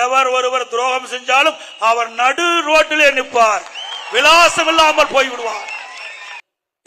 எவர் ஒருவர் துரோகம் செஞ்சாலும் அவர் நடு ரோட்டிலே நிற்பார். விலாசம் இல்லாமல் போய்விடுவார்.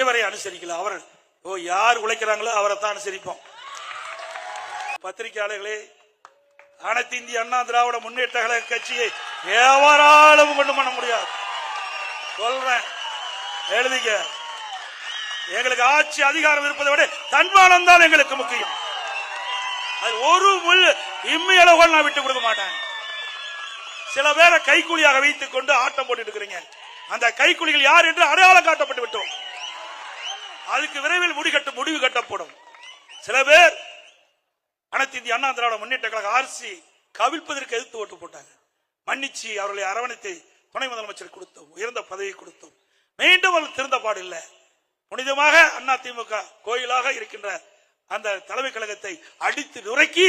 இவரை அனுசரிக்கல. அவர் ஓ யார் உழைக்கிறாங்களோ அவரை தான் அனுசரிப்போம். பத்திரிகையாளர்களே அனைத்து இந்திய அண்ணா திராவிட முன்னேற்ற கழக கட்சியை எவராலும் கொண்டு பண்ண முடியாது. சொல்றேன் எழுதிக்க. எங்களுக்கு ஆட்சி அதிகாரம் இருப்பதை விட தன்மானம் தான் எங்களுக்கு முக்கியம். அது ஒரு இம்மையளவு நான் விட்டு கொடுக்க மாட்டேன். சில பேரை கைக்கூலியாக வைத்துக் கொண்டு ஆட்டம் போட்டுட்டு இருக்கிறீங்க. அந்த கைக்கூலிகள் யார் என்று அடையாளம் காட்டப்பட்டு விட்டோம். அதுக்கு விரைவில் முடிகட்ட முடிவு கட்டப்படும். சில பேர் அனைத்து இந்திய அண்ணா திராவிட முன்னேற்ற கழக ஆர்சி கவிழ்ப்பதற்கு எதிர்த்து ஓட்டு போட்டாங்க. மன்னிச்சு அவர்களை அரவணைத்து துணை முதலமைச்சர் கொடுத்தோம் உயர்ந்த பதவி கொடுத்தோம். மீண்டும் அவர்கள் திருந்த பாடில்லை புனிதமாக அண்ணா திமுக கோயிலாக இருக்கின்ற அந்த தலைமை கழகத்தை அடித்து நுரைக்கி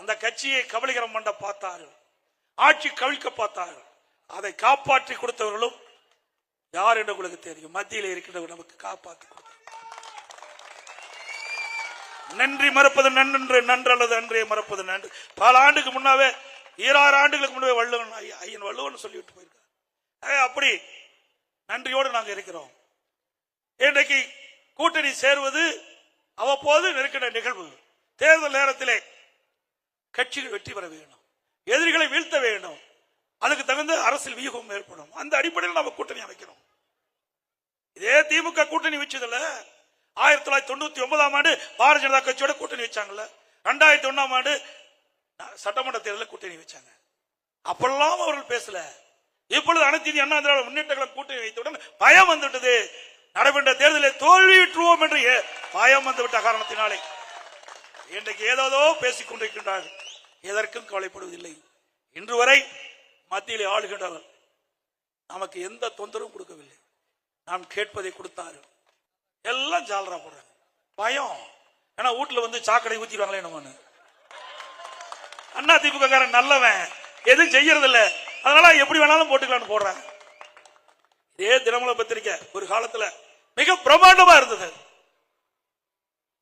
அந்த கட்சியை கபலீகரம் பண்ண பார்த்தார்கள். ஆட்சி கவிழ்க்க பார்த்தார்கள். அதை காப்பாற்றி கொடுத்தவர்களும் யார் என்று உங்களுக்கு தெரியும். மத்தியில் இருக்கின்றவர் நமக்கு காப்பாற்றி கொடுத்தார் நன்றி மறப்பது நன்று நன்று அல்லது அன்றே மறப்பது நன்று. பல ஆண்டுக்கு முன்னாவே ஈராறு ஆண்டுகளுக்கு முன்னாவே வள்ளுவன் ஐயன் வள்ளுவன் சொல்லிவிட்டு போயிருக்கார். அப்படி நன்றியோடு நாங்கள் இருக்கிறோம். இன்றைக்கு கூட்டணி சேருவது அவ்வப்போது நெருக்கிற நிகழ்வு. தேர்தல் நேரத்திலே கட்சிகள் வெற்றி பெற வேண்டும். எதிரிகளை வீழ்த்த வேண்டும். அதுக்கு தகுந்த அரசியல் வியூகம் ஏற்படும். அந்த அடிப்படையில் நம்ம கூட்டணி அமைக்கிறோம் இதே திமுக கூட்டணி வச்சதுல ஆயிரத்தி தொள்ளாயிரத்தி தொண்ணூத்தி ஒன்பதாம் ஆண்டு பாரதிய ஜனதா கட்சியோட கூட்டணி வச்சாங்கல்ல. ரெண்டாயிரத்தி ஒன்னாம் ஆண்டு சட்டமன்ற தேர்தலில் கூட்டணி வச்சாங்க. அப்பெல்லாம் அவர்கள் பேசல. இப்பொழுது அனைத்து இந்திய அண்ணா திராவிட முன்னேற்ற கழகம் கூட்டணி வைத்தவுடன் பயம் வந்துவிட்டது. நடைபெற்ற தேர்தலில் தோல்வியுற்றுவோம் என்று ஏ- பயம் வந்துவிட்ட காரணத்தினாலே. இன்றைக்கு ஏதோ பேசிக் கொண்டிருக்கின்றார்கள். எதற்கும் கவலைப்படுவதில்லை. இன்று வரை மத்தியிலே ஆளுகின்றவர் நமக்கு எந்த தொந்தரவும் கொடுக்கவில்லை. நாம் கேட்பதை கொடுத்தாரு எல்லாம் ஜாலரா போடுறாங்க. பயம். ஏன்னா வீட்டுல வந்து சாக்கடை ஊத்திடுவாங்களே நம்மன்னு அண்ணா திமுககாரன் நல்லவன். எதுவும் செய்யறது இல்ல அதனால எப்படி வேணாலும் போட்டுக்கலாம்னு போடுறாங்க. இதே தினமல பத்திரிக்கை ஒரு காலத்துல மிக பிரமாண்டமா இருந்தது.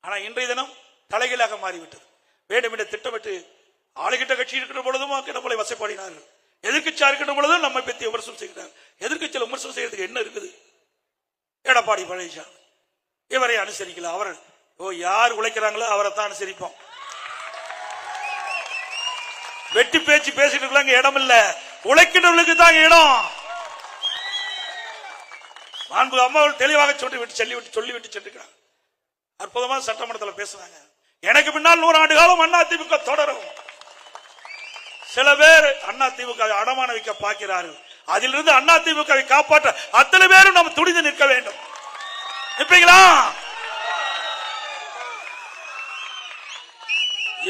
ஆனா இன்றைய தினம் தலைகீழாக மாறிவிட்டது. வேண்டும் என்ற திட்டமிட்டு ஆளுகிட்ட கட்சி இருக்கிற பொழுதும் நம்மளை வசைப்பாடினார்கள் எதிர்கட்சியா இருக்கின்ற பொழுதும் நம்மை பற்றி விமர்சனம் செய்கிறார் எதிர்கட்சியில் விமர்சனம் செய்யறதுக்கு என்ன இருக்குது? எடப்பாடி பழனிசாமி. இவரை அனுசரிக்கல. அவர் ஓ யார் உழைக்கிறாங்களோ அவரை தான் அனுசரிப்போம். வெட்டி பேச்சு பேசிட்டு இருக்கலாம் இடம் இல்ல. உழைக்கின்றவர்களுக்கு தான் இடம். மாண்பு அம்மாவில் தெளிவாக சொல்லி விட்டு சொல்லி விட்டு சொல்லி விட்டு சென்றுக்கிறாங்க அற்புதமா சட்டமன்றத்தில் பேசுறாங்க. எனக்கு பின்னால் நூறு ஆண்டு காலம் அண்ணா திமுக தொடரும். சில பேர் அண்ணா திமுக அடமான வைக்க பார்க்கிறார்கள். அதிலிருந்து அண்ணா திமுகவை காப்பாற்ற அத்தனை பேரும் நம்ம துணிந்து நிற்க வேண்டும். நிற்பீங்களா?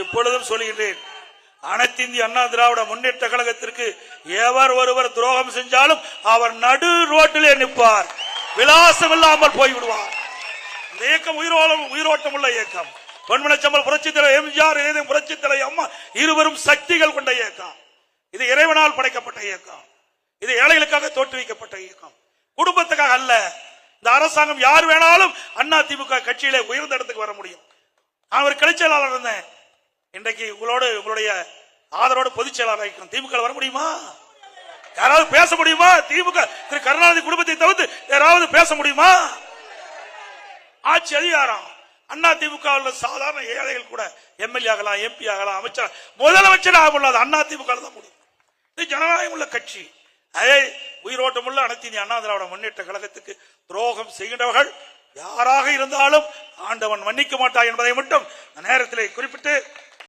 இப்பொழுதும் சொல்லுகின்றேன் அனைத்து இந்திய அண்ணா திராவிட முன்னேற்ற கழகத்திற்கு எவர் ஒருவர் துரோகம் செஞ்சாலும் அவர் நடு ரோட்டிலே நிற்பார். விலாசம் இல்லாமல் போய்விடுவார். இந்த இயக்கம் உயிரோலம் உயிரோட்டம் உள்ள இயக்கம். பொன்மனச்சம்பல் புரட்சி தலைவர் எம்ஜிஆர் இதயம் புரட்சி தலைவர் அம்மா இருவரும் சக்திகள் கொண்ட இயக்கம். இது இறைவனால் படைக்கப்பட்ட இயக்கம். இது ஏழைகளுக்காக தோற்றுவிக்கப்பட்ட இயக்கம். குடும்பத்துக்காக அல்ல இந்த அரசாங்கம் யார் வேணாலும் அண்ணா திமுக கட்சியிலே உயர்ந்த இடத்துக்கு வர முடியும். நான் ஒரு கிளை செயலாளர் இருந்தேன். இன்றைக்கு உங்களோடு உங்களுடைய ஆதரவோடு பொதுச் செயலாளர் திமுக வர முடியுமா? யாராவது பேச முடியுமா? திமுக திரு கருணாநிதி குடும்பத்தை தவிர்த்து யாராவது பேச முடியுமா? ஆட்சி அதிகாரம். அண்ணா திமுக உள்ள சாதாரண ஏழைகள் கூட எம்எல்ஏ ஆகலாம் எம்பி ஆகலாம் அமைச்சர் முதலமைச்சர் ஆக முடியாது அண்ணா திமுக தான் முடியும். இது ஜனநாயகம் உள்ள கட்சி. அதே உயிரோட்டமுள்ள அனைத்து இந்திய அண்ணா திராவிட முன்னேற்ற கழகத்துக்கு துரோகம் செய்கின்றவர்கள் யாராக இருந்தாலும் ஆண்டவன் மன்னிக்க மாட்டார் என்பதை மட்டும் நேரத்திலே குறிப்பிட்டு